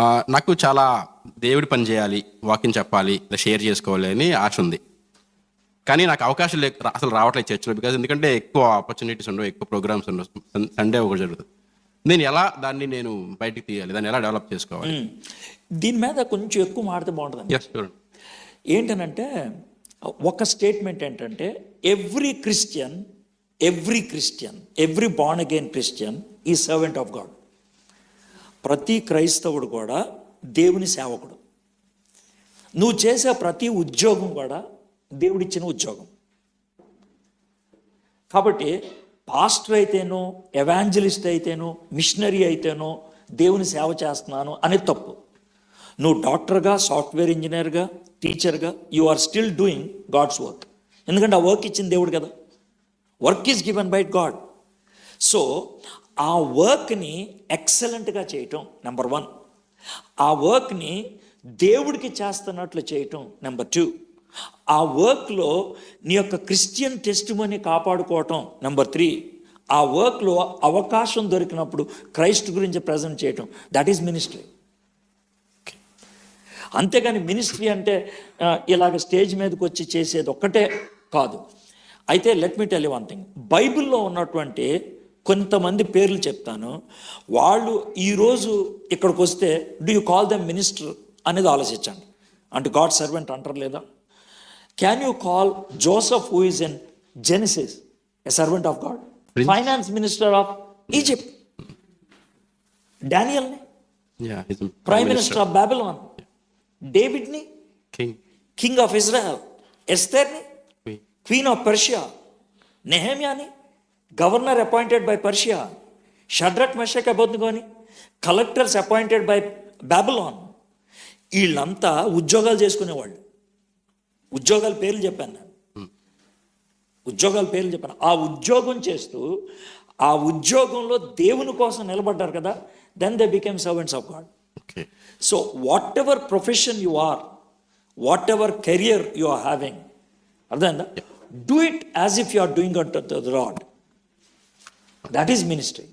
నాకు చాలా దేవుడి పని చేయాలి వాకింగ్ చెప్పాలి ఇలా షేర్ చేసుకోవాలి అని ఆశ ఉంది. కానీ నాకు అవకాశం లేక రా- అసలు రావట్లేదు చర్చిలో బికాజ్ ఎందుకంటే ఎక్కువ ఆపర్చునిటీస్ ఉండవు ఎక్కువ ప్రోగ్రామ్స్ ఉండవు. సండే ఒకటి జరుగుతుంది. నేను ఎలా దాన్ని నేను బయటికి తీయాలి దాన్ని ఎలా డెవలప్ చేసుకోవాలి. దీని మీద కొంచెం ఎక్కువ మాడితే బాగుంటుంది చూడండి. ఏంటనంటే ఒక స్టేట్మెంట్ ఏంటంటే every Christian every Christian every born again Christian is servant of God ప్రతి క్రైస్తవుడు కూడా దేవుని సేవకుడు. నువ్వు చేసే ప్రతి ఉద్యోగం కూడా దేవుడిచ్చిన ఉద్యోగం. కాబట్టి పాస్టర్ అయితేనో ఎవాంజలిస్ట్ అయితేనో మిషనరీ అయితేనో దేవుని సేవ చేస్తున్నాను అనేది తప్పు. నువ్వు డాక్టర్గా సాఫ్ట్వేర్ ఇంజనీర్గా టీచర్గా you are still doing God's work. ఎందుకంటే ఆ వర్క్ ఇచ్చింది దేవుడు కదా. Work is given by God. So ఆ వర్క్ని ఎక్సలెంట్గా చేయటం నెంబర్ వన్ ఆ వర్క్ని దేవుడికి చేస్తున్నట్లు చేయటం నెంబర్ టూ ఆ వర్క్లో నీ యొక్క క్రిస్టియన్ టెస్ట్ మనీ కాపాడుకోవటం నెంబర్ త్రీ ఆ వర్క్లో అవకాశం దొరికినప్పుడు క్రైస్ట్ గురించి ప్రజెంట్ చేయటం దట్ ఈజ్ మినిస్ట్రీ అంతేగాని మినిస్ట్రీ అంటే ఇలాగ స్టేజ్ మీదకి వచ్చి చేసేది ఒక్కటే కాదు. అయితే let me tell one thing బైబిల్లో ఉన్నటువంటి కొంతమంది పేర్లు చెప్తాను. వాళ్ళు ఈరోజు ఇక్కడికి వస్తే do you call them minister అనేది ఆలోచించండి. అంటే గాడ్ సర్వెంట్ అంటారు లేదా? Can you call Joseph who is in Genesis a servant of God finance minister of Egypt డానియల్ని prime minister of Babylon డేవిడ్ని కింగ్ కింగ్ ఆఫ్ ఇజ్రాయెల్ ఎస్తేర్ని queen of Persia నెహమ్యాని governor appointed by Persia Shadrach Meshach అబోద్దుగోని collectors appointed by Babylon. వీళ్ళంతా ఉద్యోగాలు చేసుకునేవాళ్ళు. ఉద్యోగాల పేర్లు చెప్పాను నేను. ఉద్యోగాల పేర్లు చెప్పాను. ఆ ఉద్యోగం చేస్తూ ఆ ఉద్యోగంలో దేవుని కోసం నిలబడ్డారు కదా then they became servants of God so whatever profession you are whatever career you are having అర్థమైందా do it as if you are doing unto the Lord that is ministry